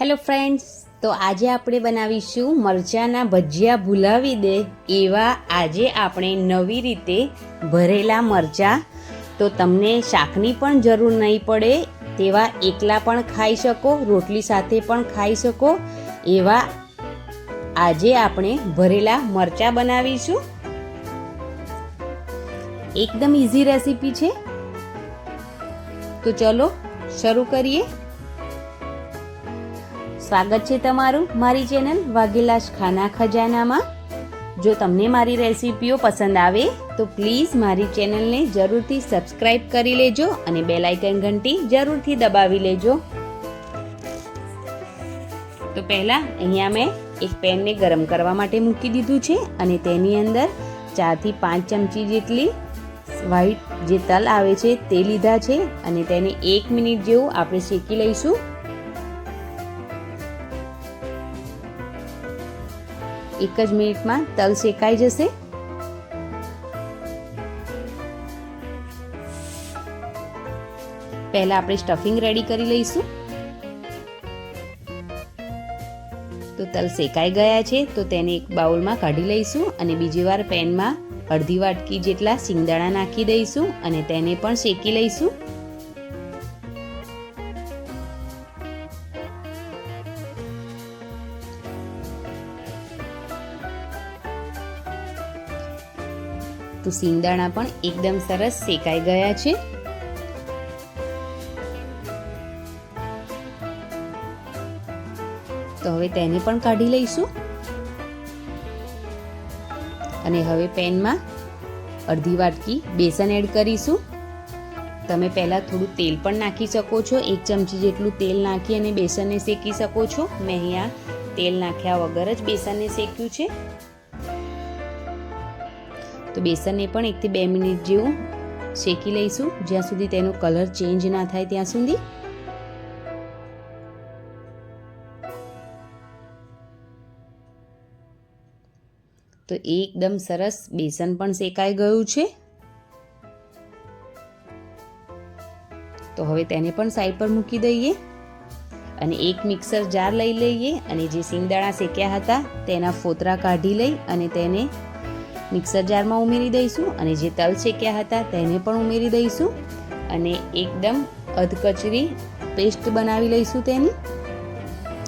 Hello friends તો આજે આપણે બનાવીશું મરચાંના ભજીયા ભૂલાવી દે એવા આજે આપણે નવી રીતે ભરેલા મરચાં. તો તમને શાકની પણ જરૂર નહીં પડે, તેવા એકલા પણ ખાઈ શકો, રોટલી સાથે પણ ખાઈ શકો, એવા આજે આપણે ભરેલા મરચાં બનાવીશું. એકદમ ઇઝી રેસીપી છે. તો ચલો, શરૂ કરીએ. સ્વાગત છે તમારું મારી ચેનલ વાઘેલાશ ખાના ખજાનામાં. જો તમને મારી રેસીપીઓ પસંદ આવે, તો પ્લીઝ મારી ચેનલને જરૂરથી સબસ્ક્રાઈબ કરી લેજો અને બેલ આઇકન ઘંટી જરૂરથી દબાવી લેજો. તો પહેલાં અહીંયા મેં એક પેનને ગરમ કરવા માટે મૂકી દીધું છે અને તેની અંદર ચારથી પાંચ ચમચી જેટલી વ્હાઈટ જે તલ આવે છે તે લીધા છે અને તેને એક મિનિટ જેવું આપણે શેકી લઈશું. એક જ મિનિટમાં તલ શેકાઈ જશે. પહેલા આપણે સ્ટફિંગ રેડી કરી લઈશું. તો તલ શેકાઈ ગયા છે, તો તેને એક બાઉલમાં કાઢી લઈશું અને બીજી વાર પેનમાં અડધી વાટકી જેટલા સિંગદાણા નાખી દઈશું અને તેને પણ શેકી લઈશું. તો સિંગદાણા પણ એકદમ સરસ શેકાઈ ગયા છે. તો હવે તેને પણ કાઢી લઈશું. અને હવે પેનમાં અડધી વાટકી બેસન એડ કરીશું. તમે પહેલાં થોડું તેલ પણ નાખી શકો છો. એક ચમચી જેટલું તેલ નાખી અને બેસનને શેકી શકો છો. મેં અહીંયા તેલ નાખ્યા વગર જ બેસનને શેક્યું છે. તો બેસનને પણ એકથી બે મિનિટ જેવું શેકી લઈશું. જ્યાં સુધી તેનો કલર ચેન્જ ના થાય ત્યાં સુધી. તો એકદમ સરસ બેસન પણ શેકાઈ ગયું છે. તો હવે તેને પણ સાઈડ પર મૂકી દઈએ અને એક મિક્સર જાર લઈ લઈએ અને જે સિંગદાણા શેક્યા હતા તેના ફોતરા કાઢી લઈ અને તેને મિક્સર જારમાં ઉમેરી દઈશું અને જે તલ શેક્યા હતા તેને પણ ઉમેરી દઈશું અને એકદમ અધકચરી પેસ્ટ બનાવી લઈશું તેની.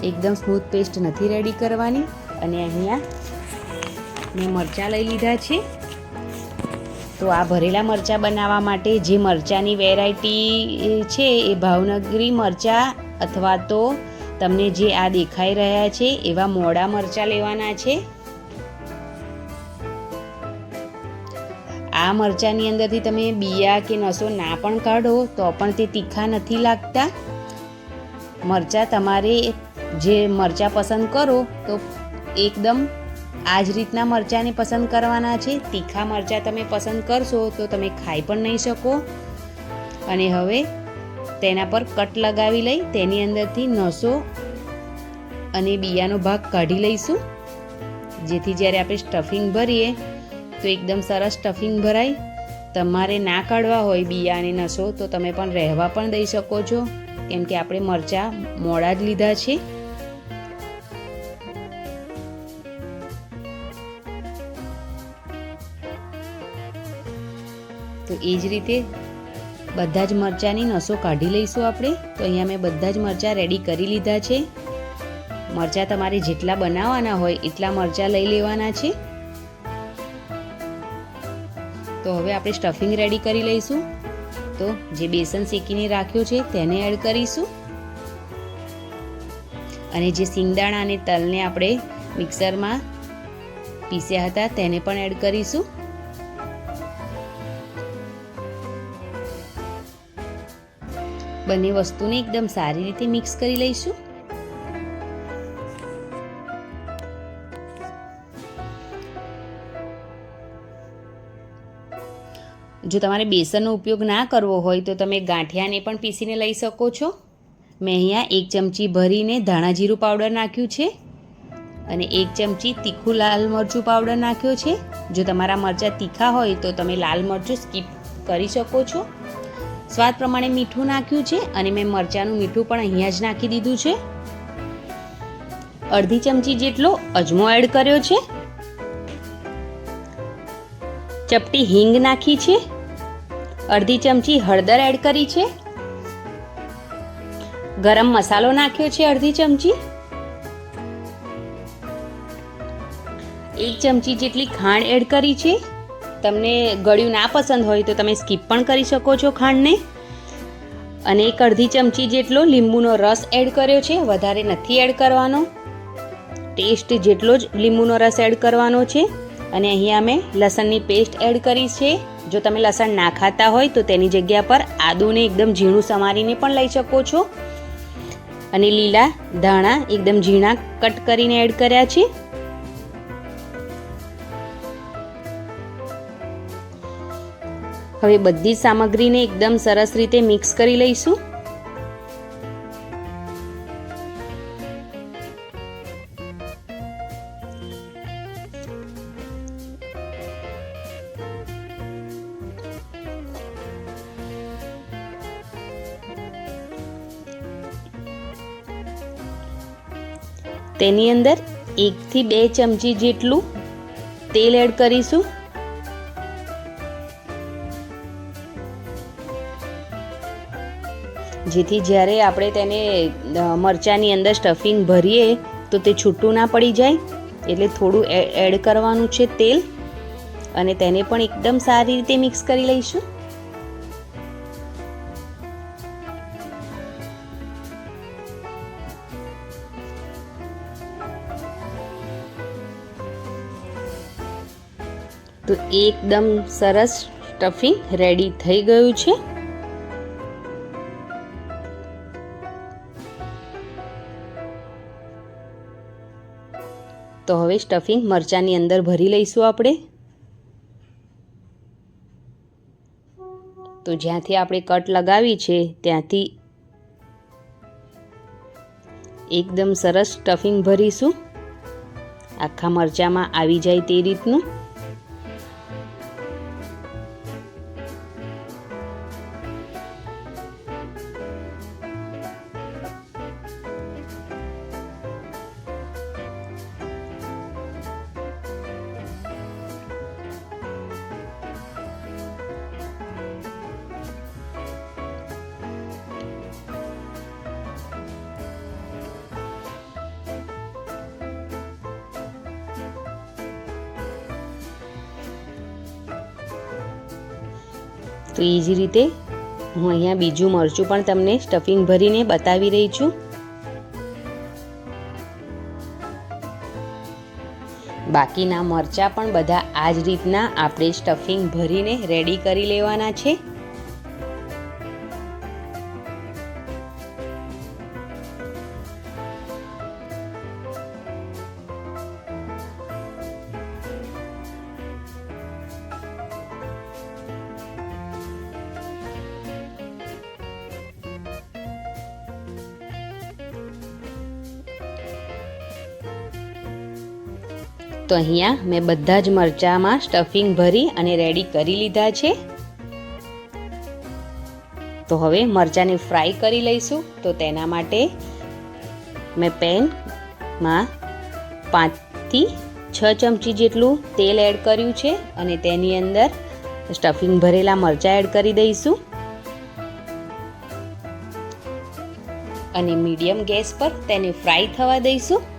એકદમ સ્મૂથ પેસ્ટ નથી રેડી કરવાની અને અહીંયા મેં મરચાં લઈ લીધા છે. તો આ ભરેલા મરચાં બનાવવા માટે જે મરચાંની વેરાયટી છે એ ભાવનગરી મરચાં અથવા તો તમને જે આ દેખાઈ રહ્યા છે એવા મોડા મરચાં લેવાના છે. આ મરચાંની અંદરથી તમે બિયા કે નસો ના પણ કાઢો, તો પણ તે તીખા નથી લાગતા. મરચાં તમારે જે મરચાં પસંદ કરો, તો એકદમ આ જ રીતના મરચાંને પસંદ કરવાના છે. તીખા મરચાં તમે પસંદ કરશો, તો તમે ખાઈ પણ નહીં શકો. અને હવે તેના પર કટ લગાવી લઈ, તેની અંદરથી નસો અને બિયાનો ભાગ કાઢી લઈશું. જેથી જ્યારે આપણે સ્ટફિંગ ભરીએ તો એકદમ સરસ સ્ટફિંગ ભરાય. તમારે ના કાઢવા હોય બિયાને નસો, તો તમે પણ રહેવા પણ દઈ શકો છો. કેમ કે આપણે મરચાં મોડા જ લીધા છે. તો એ જ રીતે બધા જ મરચાંની નસો કાઢી લઈશું આપણે. તો અહીંયા મેં બધા જ મરચાં રેડી કરી લીધા છે. મરચાં તમારે જેટલા બનાવવાના હોય એટલા મરચાં લઈ લેવાના છે. તો હવે આપણે સ્ટફિંગ રેડી કરી લઈશું. તો જે બેસન શેકીને રાખ્યું છે તેને એડ કરીશું. અને જે સિંગદાણા અને તલને આપણે મિક્સરમાં પીસ્યા હતા તેને પણ એડ કરીશું. બંને વસ્તુને એકદમ સારી રીતે મિક્સ કરી લઈશું. જો તમારે બેસનનો ઉપયોગ ના કરવો હોય તો તમે ગાંઠિયાને પણ પીસીને લઈ શકો છો. મેં અહીંયા એક ચમચી ભરીને ધાણા જીરું પાવડર નાખ્યું છે અને એક ચમચી તીખું લાલ મરચું પાવડર નાખ્યો છે. જો તમારા મરચાં તીખા હોય તો તમે લાલ મરચું સ્કીપ કરી શકો છો. સ્વાદ પ્રમાણે મીઠું નાખ્યું છે અને મેં મરચાંનું મીઠું પણ અહીંયા જ નાખી દીધું છે. અડધી ચમચી જેટલો અજમો એડ કર્યો છે. ચપટી હિંગ નાખી છે. અડધી ચમચી હળદર એડ કરી છે. ગરમ મસાલો નાખ્યો છે અડધી ચમચી. એક ચમચી જેટલી ખાંડ એડ કરી છે. તમને ગળ્યું ના પસંદ હોય તો તમે સ્કીપ પણ કરી શકો છો ખાંડને. અને એક અડધી ચમચી જેટલો લીંબુનો રસ એડ કર્યો છે. વધારે નથી એડ કરવાનો. ટેસ્ટ જેટલો જ લીંબુનો રસ એડ કરવાનો છે. અને અહીંયા મેં લસણની પેસ્ટ એડ કરી છે. જો તમે લસણ ના ખાતા હોય તો તેની જગ્યા પર આદુને એકદમ ઝીણું સમારીને પણ લઈ શકો છો. અને લીલા ધાણા એકદમ ઝીણા કટ કરીને એડ કર્યા છે. હવે બધી સામગ્રીને એકદમ સરસ રીતે મિક્સ કરી લઈશું. તેની અંદર એકથી બે ચમચી જેટલું તેલ એડ કરીશું. જેથી જ્યારે આપણે તેને મરચાંની અંદર સ્ટફિંગ ભરીએ, તો તે છૂટું ના પડી જાય. એટલે થોડું એડ કરવાનું છે તેલ. અને તેને પણ એકદમ સારી રીતે મિક્સ કરી લઈશું. તો એકદમ સરસ સ્ટફિંગ રેડી થઈ ગયું છે. તો હવે સ્ટફિંગ મરચાંની અંદર ભરી લઈશું આપણે. તો જ્યાંથી આપણે કટ લગાવી છે ત્યાંથી એકદમ સરસ સ્ટફિંગ ભરીશું. આખા મરચાંમાં આવી જાય તે રીતનું. તો એ જ રીતે હું અહીંયા બીજું મરચું પણ તમને સ્ટફિંગ ભરીને બતાવી રહી છું. બાકીના મરચાં પણ બધા આ જ રીતના આપણે સ્ટફિંગ ભરીને રેડી કરી લેવાના છે. તો અહીંયા મેં બધા જ મરચાંમાં સ્ટફિંગ ભરી અને રેડી કરી લીધા છે. તો હવે મરચાંને ફ્રાય કરી લઈશું. તો તેના માટે મેં પેનમાં પાંચથી છ ચમચી જેટલું તેલ એડ કર્યું છે અને તેની અંદર સ્ટફિંગ ભરેલા મરચાં એડ કરી દઈશું. અને મીડિયમ ગેસ પર તેને ફ્રાય થવા દઈશું.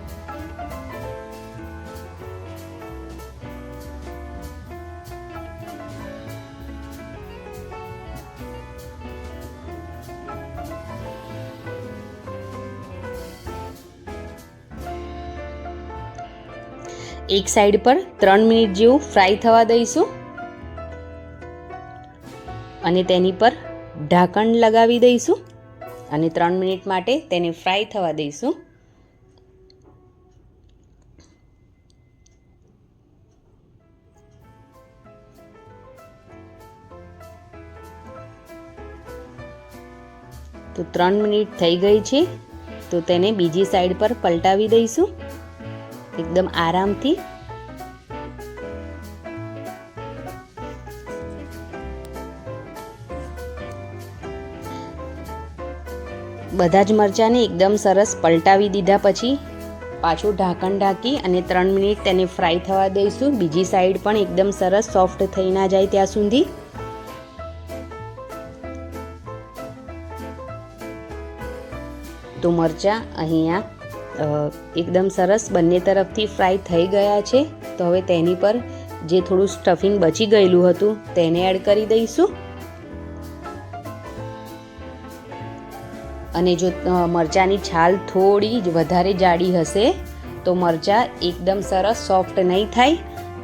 એક સાઈડ પર ત્રણ મિનિટ જેવું ફ્રાય થવા દઈશું. અને તેની પર ઢાંકણ લગાવી દઈશું. અને ત્રણ મિનિટ માટે તેને ફ્રાય થવા દઈશું. તો ત્રણ મિનિટ થઈ ગઈ છે. તો તેને બીજી સાઈડ પર પલટાવી દઈશું. એકદમ આરામથી. બધા જ મરચાંને એકદમ સરસ પલટાવી દીધા પછી પાછું ઢાંકણ ઢાંકી અને ત્રણ મિનિટ તેને ફ્રાય થવા દઈશું. બીજી સાઈડ પણ એકદમ સરસ સોફ્ટ થઈ ના જાય ત્યાં સુધી. તો મરચાં અહીંયા એકદમ સરસ બંને તરફથી ફ્રાય થઈ ગયા છે. તો હવે તેની પર જે થોડું સ્ટફિંગ બચી ગયેલું હતું તેને એડ કરી દઈશું. અને જો મરચાંની છાલ થોડી જ વધારે જાડી હશે, તો મરચાં એકદમ સરસ સોફ્ટ નહીં થાય.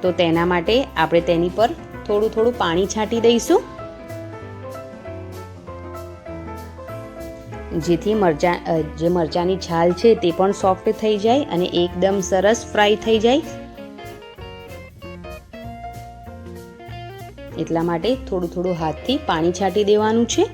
તો તેના માટે આપણે તેની પર થોડું થોડું પાણી છાંટી દઈશું. જેથી મરચાં જે મરચાંની છાલ છે તે પણ સોફ્ટ થઈ જાય અને એકદમ સરસ ફ્રાય થઈ જાય. એટલા માટે થોડું થોડું હાથથી પાણી છાંટી દેવાનું છે.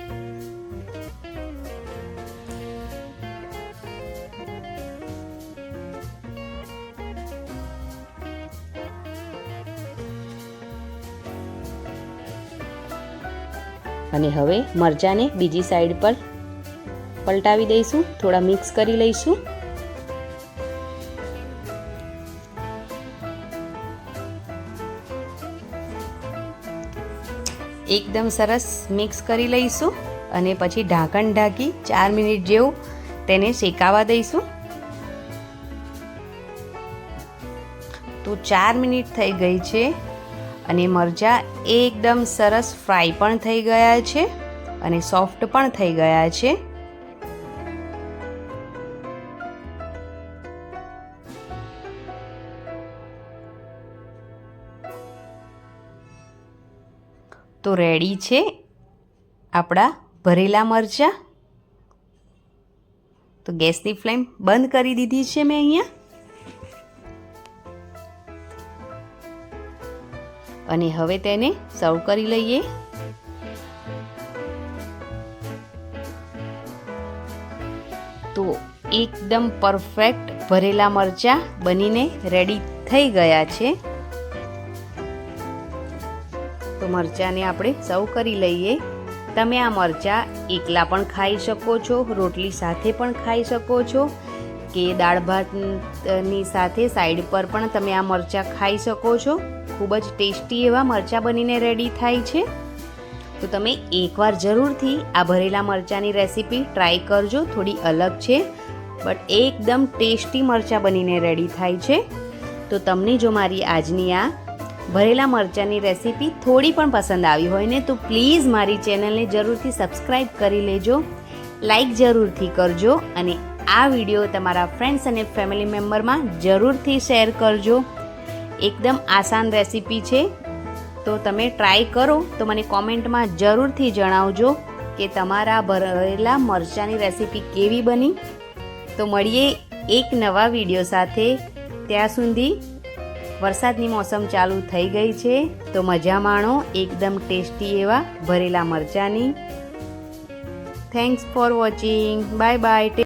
અને હવે મરચાંને બીજી સાઈડ પર પલટાવી દઈશું, થોડા મિક્સ કરી લઈશું. એકદમ સરસ મિક્સ કરી લઈશું અને પછી ઢાંકણ ઢાંકી ચાર મિનિટ જેવું તેને શેકાવા દઈશું. તો ચાર મિનિટ થઈ ગઈ છે અને મરચાં એકદમ સરસ ફ્રાય પણ થઈ ગયા છે અને સોફ્ટ પણ થઈ ગયા છે. તો રેડી છે આપણા ભરેલા મરચાં. તો ગેસની ફ્લેમ બંધ કરી દીધી છે મેં અહીંયા. અને હવે તેને સર્વ કરી લઈએ. તો એકદમ પરફેક્ટ ભરેલા મરચાં બનીને રેડી થઈ ગયા છે. તો મરચાંને આપણે સર્વ કરી લઈએ. તમે આ મરચાં એકલા પણ ખાઈ શકો છો, રોટલી સાથે પણ ખાઈ શકો છો કે દાળ ભાતની સાથે સાઈડ પર પણ તમે આ મરચાં ખાઈ શકો છો. ખૂબ જ ટેસ્ટી એવા મરચાં બનીને રેડી થાય છે. તો તમે એકવાર જરૂરથી આ ભરેલા મરચાંની રેસીપી ટ્રાય કરજો, થોડી અલગ છે, બટ એકદમ ટેસ્ટી મરચાં બનીને રેડી થાય છે. તો તમને જો મારી આજની આ ભરેલા મરચાંની રેસીપી થોડી પણ પસંદ આવી હોય ને, તો પ્લીઝ મારી ચેનલને જરૂરથી સબસ્ક્રાઈબ કરી લેજો લાઈક જરૂરથી કરજો, અને આ વીડિયો તમારા ફ્રેન્ડ્સ અને ફેમિલી મેમ્બરમાં જરૂરથી શેર કરજો. એકદમ આસાન રેસીપી છે. તો તમે ટ્રાય કરો, તો મને કોમેન્ટમાં જરૂરથી જણાવજો કે તમારા ભરેલા મરચાંની રેસીપી કેવી બની. તો મળીએ એક નવા વીડિયો સાથે. ત્યાં સુધી વરસાદની મોસમ ચાલુ થઈ ગઈ છે, તો મજા માણો. એકદમ ટેસ્ટી એવા ભરેલા મરચાંની. Thanks for watching bye bye